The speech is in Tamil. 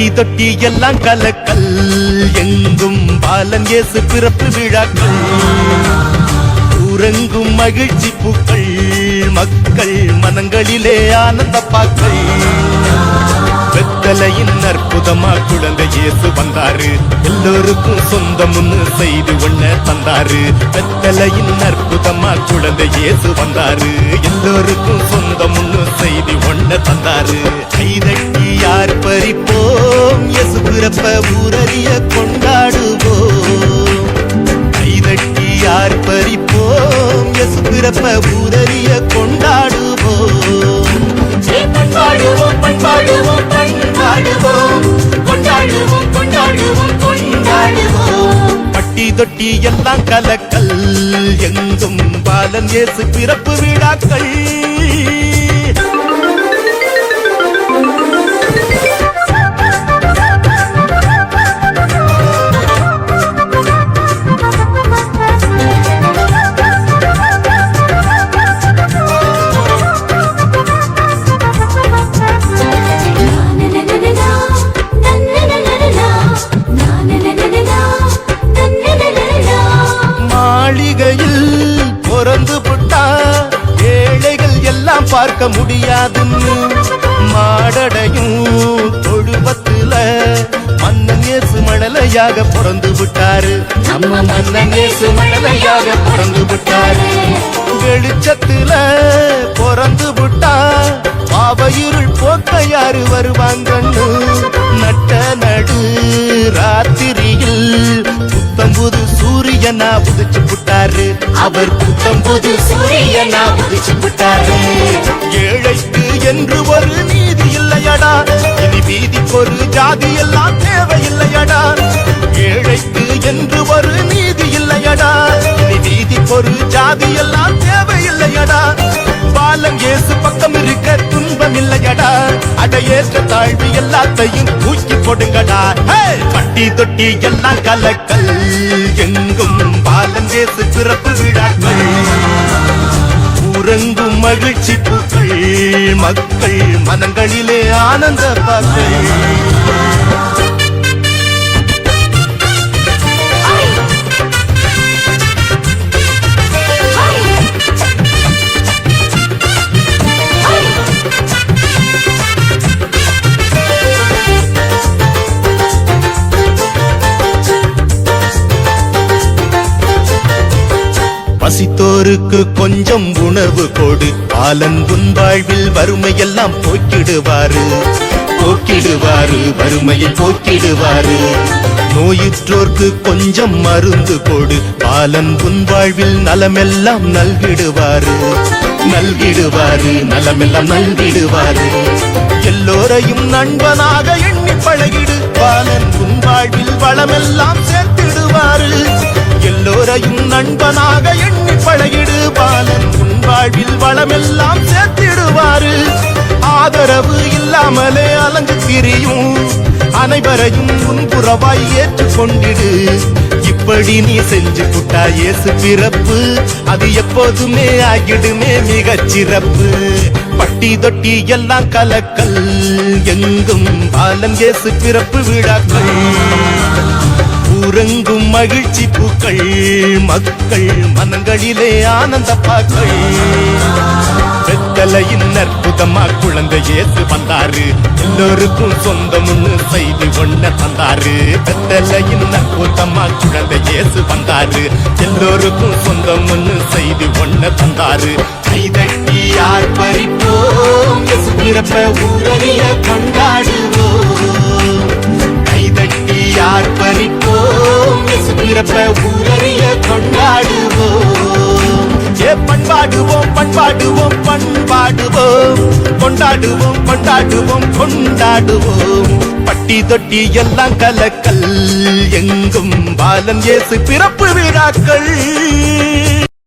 தட்டி தொட்டி எல்லாம் கலக்கல். எங்கும் பாலன் இயேசு பிறப்பு விழாக்கள். உறங்கும் மகிழ்ச்சி பூக்கள். மக்கள் மனங்களிலே ஆனந்த பாக்கள். வெத்தலையின் அற்புதமா குழந்தை இயேசு வந்தாரு. எல்லோருக்கும் சொந்தம்னு செய்து ஒண்ண தந்தாரு. வெத்தலையின் அற்புதமா குழந்தை இயேசு வந்தாரு. எல்லோருக்கும் சொந்தம்னு செய்தி ஒண்ண தந்தாரு. கைதட்டி பிறப்ப ஊரறிய கொண்டாடுவோம். கைதட்டி யார் பறிப்போம்? இயேசு பிறப்ப ஊரறிய கொண்டாடுவோம். பண்பாடுவோம் பண்பாடுவோம். கொண்டாடுவோம் கொண்டாடுவோம் கொண்டாடுவோம். பட்டி தொட்டி எல்லாம் கலக்கல். எங்கும் பாலன் இயேசு பிறப்பு விழாக்கள். பிறந்து விட்டா? ஏழைகள் எல்லாம் பார்க்க முடியாதுன்னு மாடடையும் தொழுவத்துல. மன்னன் இயேசு மழலையாக பிறந்து விட்டாரு. நம்ம மன்னன் இயேசு மழலையாக பிறந்து விட்டாரு. வெளிச்சத்துல பிறந்து விட்டா? பாவ போக்க யாரு வருவாங்கன்னு நட்ட நடு ராத்திரி உதிச்சு அவர் புத்தம் புது சூரியனா புதிச்சு விட்டாரு. ஏழைக்கு என்று ஒரு நீதி இல்லையடா. இனி வீதிக்கு ஒரு ஜாதி எல்லாம் தேவையில்லையடா. ஏழைக்கு என்று ஒரு நீதி இல்லையடா. இனி வீதிக்கு ஒரு ஜாதி எல்லாம் தேவையில்லையடா. பாலம் ஏசு பக்கம் இருக்க துன்பம் இல்லையடா. அடையேற்ற தாழ்வு எல்லாத்தையும் தூக்கி போடுங்கடா. பட்டி தொட்டி எல்லாம் கலக்கல். எங்கும் இயேசு பிறப்பு விழாக்கள். உறங்கும் மகிழ்ச்சி பூக்கள். மக்கள் மனங்களிலே ஆனந்த பாக்கள். பசித்தோருக்கு கொஞ்சம் உணர்வு கொடு. பாலன் உன் வாழ்வில் வறுமையெல்லாம் போக்கிடுவாரு. போக்கிடுவாரு வறுமையை போக்கிடுவாரு. நோயுற்றோர்க்கு கொஞ்சம் மருந்து கொடு. பாலன் உன் வாழ்வில் நலமெல்லாம் நல்கிடுவாரு. நல்கிடுவாரு நலமெல்லாம் நல்கிடுவாரு. எல்லோரையும் நண்பனாக எண்ணி பழகிடு. பாலன் உன் வாழ்வில் வளமெல்லாம் சேர்த்திடுவாரு. எல்லோரையும் நண்பனாக எண்ணி பழகிடு. பாலன் உன் வாழ்வில் வளமெல்லாம் சேர்த்திடுவாரு. ஆதரவு இல்லாமலே அலங்கு திரியும். அனைவரையும் முன்புறவாய் ஏற்றுக்கொண்டிடு இப்படி நீ செஞ்சு புட்டா இயேசு பிறப்பு. அது எப்போதுமே ஆகிடுமே மிகச் சிறப்பு. பட்டி தொட்டி எல்லாம் கலக்கல். எங்கும் பாலன் இயேசு பிறப்பு விழாக்கள். உறங்கும் மகிழ்ச்சி பூக்கள் மக்கள் மனங்களிலே ஆனந்த பாக்கள். வெத்தலையின் அற்புதமா குழந்தை இயேசு வந்தாரு. எல்லோருக்கும் சொந்தம்னு செய்தி ஒண்ண தந்தாரு. வெத்தலையின் அற்புதமா குழந்தை ஏசு வந்தாரு. எல்லோருக்கும் சொந்தம்னு செய்தி ஒண்ண தந்தாரு. கைதட்டி யார் பறிப்போம்? பிறப்ப உறவிய கொண்டாடுவோம் பிறப்ப ஊரறிய கொண்டாடுவோம். ஏ பண்பாடுவோம் பண்பாடுவோம் பண்பாடுவோம். கொண்டாடுவோம் கொண்டாடுவோம் கொண்டாடுவோம். பட்டி தொட்டி எல்லாம் கலக்கல் எங்கும் பாலன் ஏசு பிறப்பு விழாக்கள்.